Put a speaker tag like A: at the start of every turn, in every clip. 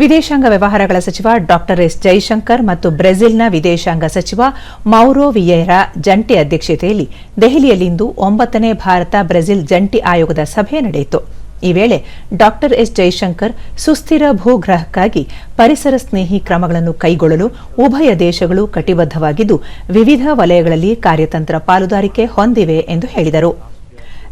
A: ವಿದೇಶಾಂಗ ವ್ಯವಹಾರಗಳ ಸಚಿವ ಡಾಕ್ಟರ್ ಎಸ್ ಜೈಶಂಕರ್ ಮತ್ತು ಬ್ರೆಜಿಲ್ನ ವಿದೇಶಾಂಗ ಸಚಿವ ಮೌರೋ ವಿಯೇರಾ ಜಂಟಿ ಅಧ್ಯಕ್ಷತೆಯಲ್ಲಿ ದೆಹಲಿಯಲ್ಲಿಂದು ಒಂಬತ್ತನೇ ಭಾರತ ಬ್ರೆಜಿಲ್ ಜಂಟಿ ಆಯೋಗದ ಸಭೆ ನಡೆಯಿತು. ಈ ವೇಳೆ ಡಾಕ್ಟರ್ ಎಸ್ ಜೈಶಂಕರ್ ಸುಸ್ಥಿರ ಭೂಗ್ರಹಕ್ಕಾಗಿ ಪರಿಸರ ಸ್ನೇಹಿ ಕ್ರಮಗಳನ್ನು ಕೈಗೊಳ್ಳಲು ಉಭಯ ದೇಶಗಳು ಕಟಿಬದ್ದವಾಗಿದ್ದು ವಿವಿಧ ವಲಯಗಳಲ್ಲಿ ಕಾರ್ಯತಂತ್ರ ಪಾಲುದಾರಿಕೆ ಹೊಂದಿವೆ ಎಂದು ಹೇಳಿದರು.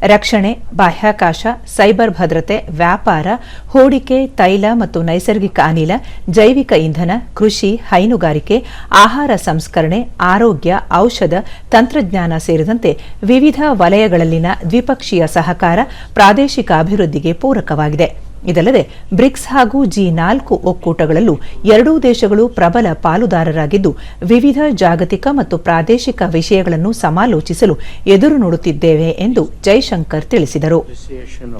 A: ರಕ್ಷಣೆ, ಬಾಹ್ಯಾಕಾಶ, ಸೈಬರ್ ಭದ್ರತೆ, ವ್ಯಾಪಾರ, ಹೂಡಿಕೆ, ತೈಲ ಮತ್ತು ನೈಸರ್ಗಿಕ ಅನಿಲ, ಜೈವಿಕ ಇಂಧನ, ಕೃಷಿ, ಹೈನುಗಾರಿಕೆ, ಆಹಾರ ಸಂಸ್ಕರಣೆ, ಆರೋಗ್ಯ, ಔಷಧ, ತಂತ್ರಜ್ಞಾನ ಸೇರಿದಂತೆ ವಿವಿಧ ವಲಯಗಳಲ್ಲಿನ ದ್ವಿಪಕ್ಷೀಯ ಸಹಕಾರ ಪ್ರಾದೇಶಿಕ ಅಭಿವೃದ್ಧಿಗೆ ಪೂರಕವಾಗಿದೆ. ಇದಲ್ಲದೆ ಬ್ರಿಕ್ಸ್ ಹಾಗೂ ಜಿ ನಾಲ್ಕು ಒಕ್ಕೂಟಗಳಲ್ಲೂ ಎರಡೂ ದೇಶಗಳು ಪ್ರಬಲ ಪಾಲುದಾರರಾಗಿದ್ದು ವಿವಿಧ ಜಾಗತಿಕ ಮತ್ತು ಪ್ರಾದೇಶಿಕ ವಿಷಯಗಳನ್ನು ಸಮಾಲೋಚಿಸಲು ಎದುರು ನೋಡುತ್ತಿದ್ದೇವೆ ಎಂದು ಜೈಶಂಕರ್ ತಿಳಿಸಿದರು.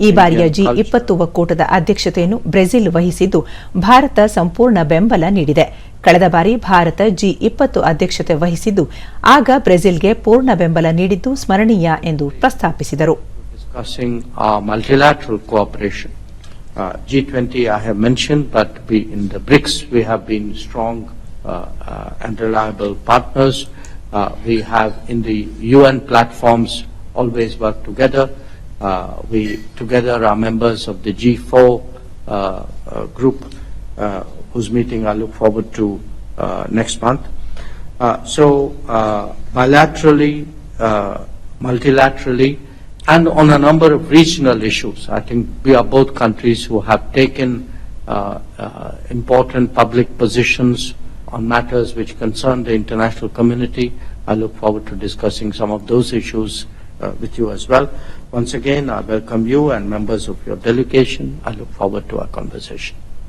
A: ಈ ಬಾರಿಯ ಜಿ ಇಪ್ಪತ್ತು ಒಕ್ಕೂಟದ ಅಧ್ಯಕ್ಷತೆಯನ್ನು ಬ್ರೆಜಿಲ್ ವಹಿಸಿದ್ದು ಭಾರತ ಸಂಪೂರ್ಣ ಬೆಂಬಲ ನೀಡಿದೆ. ಕಳೆದ ಬಾರಿ ಭಾರತ ಜಿ ಇಪ್ಪತ್ತು ಅಧ್ಯಕ್ಷತೆ ವಹಿಸಿದ್ದು ಆಗ ಬ್ರೆಜಿಲ್ಗೆ ಪೂರ್ಣ ಬೆಂಬಲ ನೀಡಿದ್ದು ಸ್ಮರಣೀಯ ಎಂದು ಪ್ರಸ್ತಾಪಿಸಿದರು.
B: Uh, G20 I have mentioned, but we, in the BRICS we have been strong uh, uh, and reliable partners. Uh, we have in the UN platforms always worked together. We together are members of the G4 uh, uh, group, whose meeting I look forward to next month. So bilaterally, multilaterally, and on a number of regional issues. I think we are both countries who have taken uh, uh, important public positions on matters which concern the international community. I look forward to discussing some of those issues uh, with you as well. Once again, I welcome you and members of your delegation. I look forward to our conversation.